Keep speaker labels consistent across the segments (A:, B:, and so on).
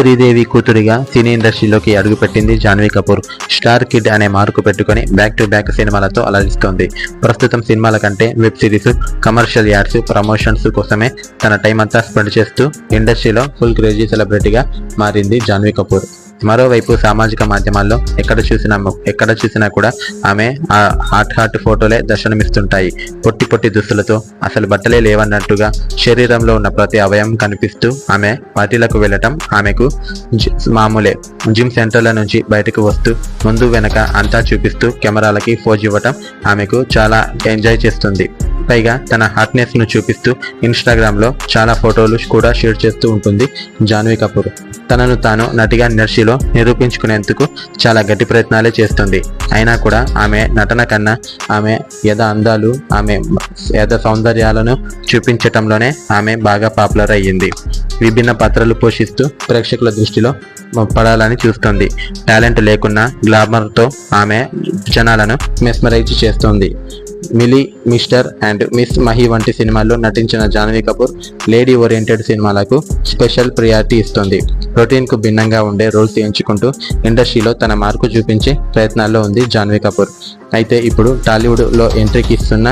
A: Sridevi కూతురిగా cine ఇండస్ట్రీలోకి అడుగుపెట్టింది Janhvi Kapoor. Star kid అనే మార్కు పెట్టుకొని బ్యాక్ టు బ్యాక్ సినిమాలతో అలరిస్తోంది. ప్రస్తుతం సినిమాల కంటే web series commercial ads promotions కోసమే తన టైం అంతా స్పెండ్ చేస్తూ ఇండస్ట్రీలో ఫుల్ క్రేజీ సెలబ్రిటీగా మారింది జాన్వీ కపూర్. మరోవైపు సామాజిక మాధ్యమాల్లో ఎక్కడ చూసినా ఎక్కడ చూసినా కూడా ఆమె ఆ హాట్ హాట్ ఫోటోలే దర్శనమిస్తుంటాయి. పొట్టి పొట్టి దుస్తులతో అసలు బట్టలే లేవన్నట్టుగా శరీరంలో ఉన్న ప్రతి అవయం కనిపిస్తూ ఆమె పార్టీలకు వెళ్ళటం ఆమెకు జి- మామూలే. జిమ్ సెంటర్ల నుంచి బయటకు వస్తూ ముందు వెనక అంతా చూపిస్తూ కెమెరాలకి ఫోజ్ ఇవ్వటం ఆమెకు చాలా ఎంజాయ్ చేస్తుంది. పైగా తన హాట్నెస్ను చూపిస్తూ ఇన్స్టాగ్రామ్లో చాలా ఫోటోలు కూడా షేర్ చేస్తూ ఉంటుంది జాన్వీ కపూర్. తనను తాను నటిగా నర్షిలో నిరూపించుకునేందుకు చాలా గట్టి ప్రయత్నాలే చేస్తుంది. అయినా కూడా ఆమె నటన కన్నా ఆమె యథ అందాలు ఆమె యథ సౌందర్యాలను చూపించటంలోనే ఆమె బాగా పాపులర్ అయ్యింది. విభిన్న పాత్రలు పోషిస్తూ ప్రేక్షకుల దృష్టిలో పడాలని చూస్తుంది. టాలెంట్ లేకున్నా గ్లామర్తో ఆమె జనాలను మెస్మరైజ్ చేస్తుంది. Mili mister and miss Mahi వంటి సినిమాల్లో నటించిన జాన్వీ కపూర్ లేడీ ఓరియంటెడ్ సినిమాలకు స్పెషల్ ప్రియారిటీ ఇస్తుంది. రొటీన్కు భిన్నంగా ఉండే రోల్స్ ఎంచుకుంటూ ఇండస్ట్రీలో తన మార్కు చూపించే ప్రయత్నాల్లో ఉంది జాన్వీ కపూర్. అయితే ఇప్పుడు టాలీవుడ్లో ఎంట్రీకి ఇస్తున్న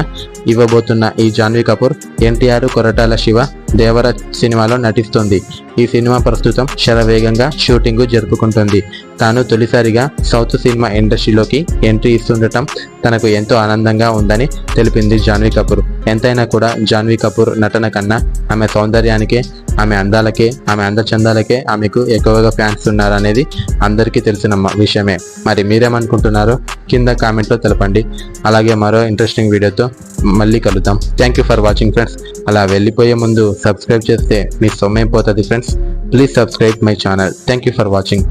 A: ఇవ్వబోతున్న ఈ జాన్వీ కపూర్ ఎన్టీఆర్ కొరటాల శివ దేవర సినిమాలో నటిస్తుంది. ఈ సినిమా ప్రస్తుతం శరవేగంగా షూటింగ్ జరుపుకుంటుంది. తాను తొలిసారిగా సౌత్ సినిమా ఇండస్ట్రీలోకి ఎంట్రీ ఇస్తుండటం తనకు ఎంతో ఆనందంగా ఉందని తెలిపింది జాన్వీ కపూర్. ఎంతైనా కూడా జాన్వీ కపూర్ నటన కన్నా ఆమె సౌందర్యానికే ఆమె అందాలకే ఆమె అందచందాలకే ఆమెకు ఎక్కువగా ఫ్యాన్స్ ఉన్నారనేది అందరికీ తెలిసిన విషయమే. మరి మీరేమనుకుంటున్నారో కింద కామెంట్లో తెలపండి. అలాగే మరో ఇంట్రెస్టింగ్ వీడియోతో మళ్ళీ కలుద్దాం. Thank you for watching friends. అలా వెళ్ళిపోయే ముందు సబ్స్క్రైబ్ చేస్తే మీ సొమ్మైపోతుంది friends please subscribe my channel thank you for watching